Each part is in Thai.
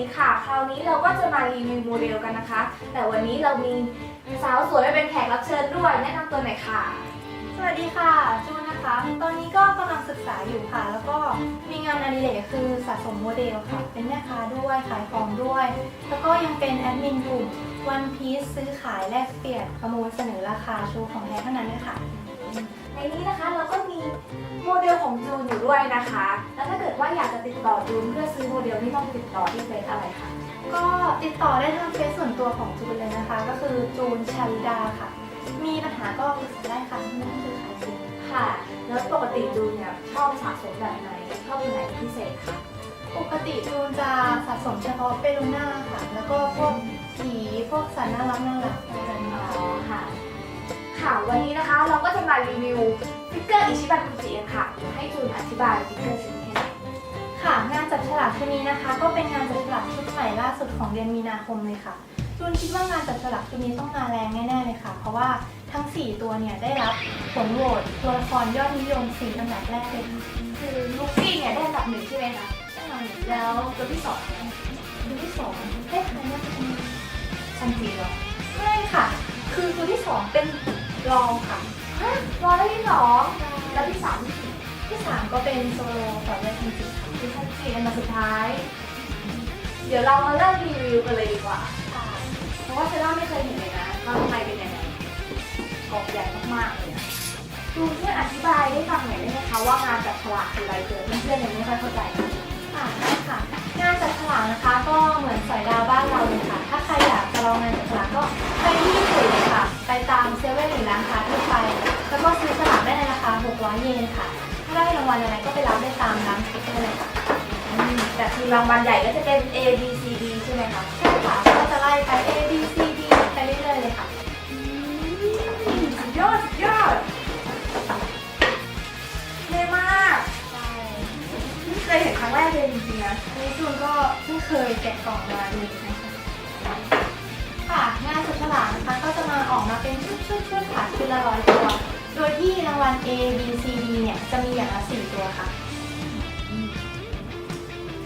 ีค่ะ คราวนี้เราก็จะมารีวิวโมเดลกันนะคะ แต่วันนี้เรามีสาวสวยมาเป็นแขกรับเชิญด้วย แนะนำตัวหน่อยค่ะ สวัสดีค่ะจูนนะคะ ตอนนี้ก็กำลังศึกษาอยู่ค่ะ แล้วก็มีงานอดิเรกคือสะสมโมเดลค่ะ เป็นแม่ค้าด้วยขายของด้วย แล้วก็ยังเป็นแอดมินกลุ่ม One Piece ซื้อขายแลกเปลี่ยนประมูลเสนอราคาโชว์ของแท้เท่านั้นด้วยค่ะ ในนี้นะคะเราก็มีโมเดลของจูนอยู่ด้วยนะคะ แล้วถ้าเกิดว่าอยากจะติดต่อจูนเพื่อซื้อโมเดลนี่ต้องติดต่อที่เฟซอะไรคะก็ติดต่อได้ทางเฟซส่วนตัวของจูนเลยนะคะ ก็คือจูนชาลิดาค่ะ มีปัญหาก็ปรึกษาได้ค่ะไม่ต้องซื้อขายจริงค่ะ แล้วปกติจูนเนี่ยชอบสะสมแบบไหนชอบแบบไหนเป็นพิเศษคะปกติจูนจะสะสมเฉพาะเปรูน่าค่ะ แล้วก็พวกผีพวกสัตว์น่ารักน่ารักอะไรแบบนี้อ๋ค่ะอ ค่ะค่ะ วันนี้นะคะเราก็จะมารีวิวฟิกเกอร์อิชิบันคุจิกันค่ะ ให้จูนอธิบายฟิกเกอร์ชิ้นนี้ให้หน่อยค่ะ งานจับฉลากชุดนี้นะคะ ก็เป็นงานจับฉลากชุดใหม่ล่าสุดของเดือนมีนาคมเลยค่ะจูนคิดว่างานจับฉลากชุดนี้ต้องมาแรงแน่ๆเลยค่ะ เพราะว่าทั้ง 4 ตัวเนี่ยได้รับผลโหวตตัวละครยอดนิยม4อันดับแรกเลยค่ะคือลูฟี่เนี่ยได้อันดับหนึ่งใช่ไหมคะแน่นอนอยู่แล้วตัวที่สองตัวที่สองให้ใครน่าจะเป็นซันจีเหรอไม่ค่ะ คือตัวที่สองเป็น รองค่ะฮะรอได้ที่สองแล้วที่สามที่สี่ที่สามก็เป็นโซโลต่อด้วยทันจิค่ะคือซันจีอันดับสุดท้าย เดี๋ยวเรามาเริ่มรีวิวกันเลยดีกว่าค่ะเพราะว่าเซร่าไม่เคยเห็นเลยนะว่าข้างในเป็นยังไงกล่องใหญ่มากๆเลยอะดูช่วยอธิบายให้ฟังหน่อยได้ไหมคะว่างานจับฉลากคืออะไรเกิดเพื่อนๆยังไม่ค่อยเข้าใจนะค่ะได้ค่ะ งานจัดฉลากนะคะ ก็เหมือนสอยดาวบ้านเราเลยค่ะ ถ้าใครอยากจะลองงานจัด ไปตามเซเว่นหรือร้านค้าทั่วไป แล้วก็ซื้อฉลากได้ในราคา 600 เยนค่ะ ถ้าได้รางวัลอะไรก็ไปรับได้ตามร้านค้าได้เลยค่ะอืมแต่คือรางวัลใหญ่ก็จะเป็น A B C D ใช่ไหมคะ ใช่ค่ะ ก็จะไล่ไป A B C D ไปเรื่อยๆเลยค่ะสุดยอดสุดยอดเท่มากใช่นี่เคยเห็นครั้งแรกเลยจริงๆนะอันนี้จูนก็เพิ่งเคยแกะกล่องมาดูนะคะ ค่ะงานจัดฉลากนะคะก็จะมาออกมาเป็นชุดๆๆค่ะชุดละร้อยตัว โดยที่รางวัล A B C D เนี่ยจะมีอย่างละสี่ตัวค่ะ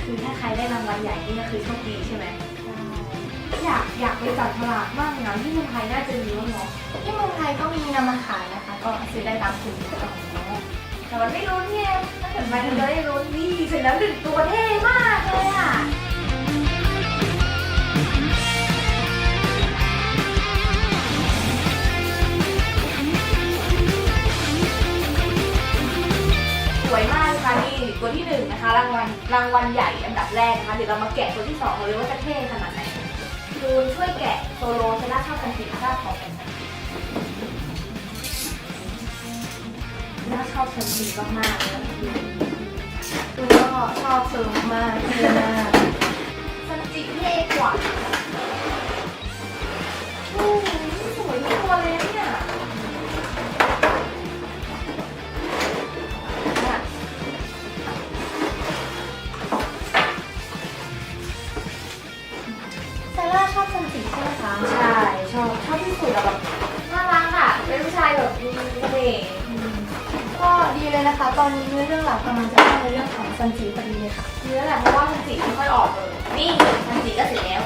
คือถ้าใครได้รางวัลใหญ่นี่ก็คือโชคดีใช่ไหมอยากอยากไปจับฉลากมากเลยนะที่เมืองไทยน่าจะมีบ้างเนาะที่เมืองไทยก็มีนำมาขายนะคะ ก็ซื้อได้ตามคุณแต่มันไม่รู้เนี่ยถ้าเกิดไปมันจะได้รู้นี่เสร็จแล้วหนึ่งตัวเท่มากเลยอะ ตัวที่หนึ่งนะคะรางวัลรางวัลใหญ่อันดับแรกนะคะเดี๋ยวเรามาแกะตัวที่สองกันเลยว่าจะเท่ขนาดไหนดูช่วยแกะโซโลเซล่าชอบกันสีชอบของกันน่าชอบกันสีมากๆเลยคุณก็ชอบซื้อมากเท่มากซันจิเท่กว่าโอ้สวยทุกตัวเลย ก็ดีเลยนะคะ ตอนนี้เนื้อเรื่องหลักกำลังจะเข้าในเรื่องของซันจีพอดีเลยค่ะ เนื้อแหละเพราะว่าซันจิไม่ค่อยออกเลย นี่ซันจิก็เสร็จแล้ว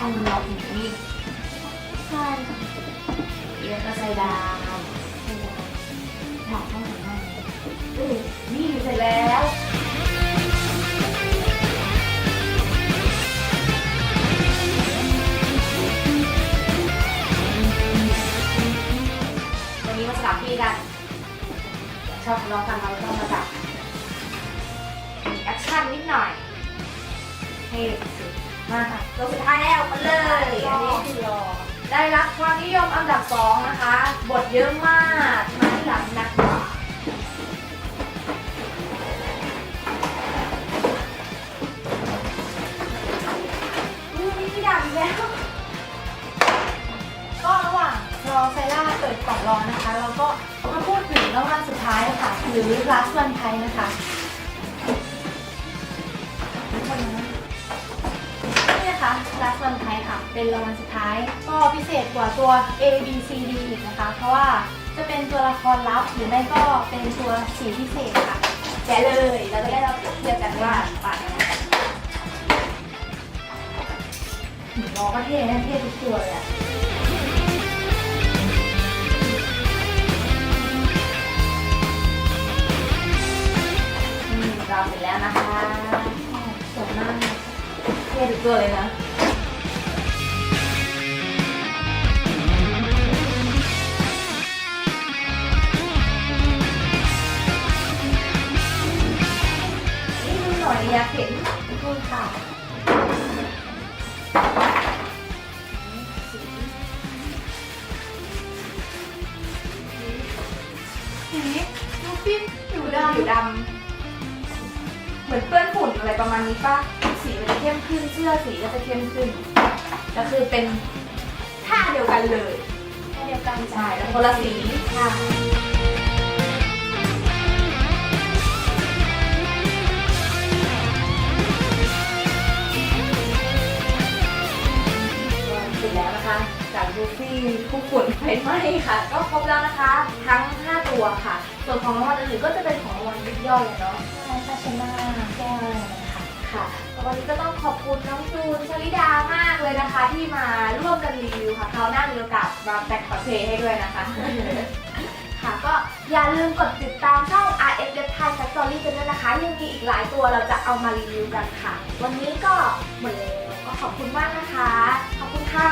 ต้องต้องล็อกอย่างนี้ใช่ค่ะแล้วก็ใส่ดาบใส่ดาบดาบต้องหันหน้าเออนี่เสร็จแล้ววันนี้มาสลับที่กัน ชอบทะเลาะกันเราต้องมาจับมีแอคชั่นนิดหน่อยเท่สุด มาค่ะตัวสุดท้ายแล้วมาเลยอันนี้คือรอได้รับความนิยมอันดับสองนะคะ บทเยอะมากมาที่หลังนักกว่าก็ระหว่างรอไซร่าเปิดกล่องรอนะคะ เราก็มาพูดถึงรางวัลสุดท้ายค่ะหรือ last one ไทยนะคะ นะคะ last one ไทยค่ะ เป็นรางวัลสุดท้าย ก็พิเศษกว่าตัว A B C D อีกนะคะ เพราะว่าจะเป็นตัวละครลับหรือไม่ก็เป็นตัวสีพิเศษค่ะแกะเลยเราจะได้เราเปรียบเทียบกันว่าต่างกันไหมน้องก็เท่นะเท่ทุกตัวเลยอะอืมเราเสร็จแล้วนะคะ เท่ทุกตัวเลยนะ นี่ดูหน่อยอยากเห็นพูดค่ะสีลูกปิ้นผิวดำผิวดำเหมือนเปื้อนฝุ่นอะไรประมาณนี้ป่ะ สีมันจะเข้มขึ้นเสื้อสีก็จะเข้มขึ้นก็คือเป็นท่าเดียวกันเลยแค่เดียวกันใช่แต่คนละสีค่ะเสร็จแล้วนะคะจากลูฟี่คู่ฝุ่นไฟไหม้ค่ะ ก็ครบแล้วนะคะ ทั้ง 5 ตัวค่ะ ส่วนของรางวัลอื่นๆก็จะเป็นของรางวัลยิบย่อยอะเนาะใช่ภาชนะแก้ว ค่ะค่ะวันนี้ก็ต้องขอบคุณน้องจูนชลิดามากเลยนะคะ ที่มาร่วมกันรีวิวค่ะคราวหน้ามีโอกาสมาแต่งคอสเพลย์ให้ด้วยนะคะ ค่ะก็อย่าลืมกดติดตามช่อง RF Web Thai Factory กันด้วยนะคะ ยังมีอีกหลายตัวเราจะเอามารีวิวกันค่ะ วันนี้ก็หมดแล้วก็ขอบคุณมากนะคะ ขอบคุณค่ะ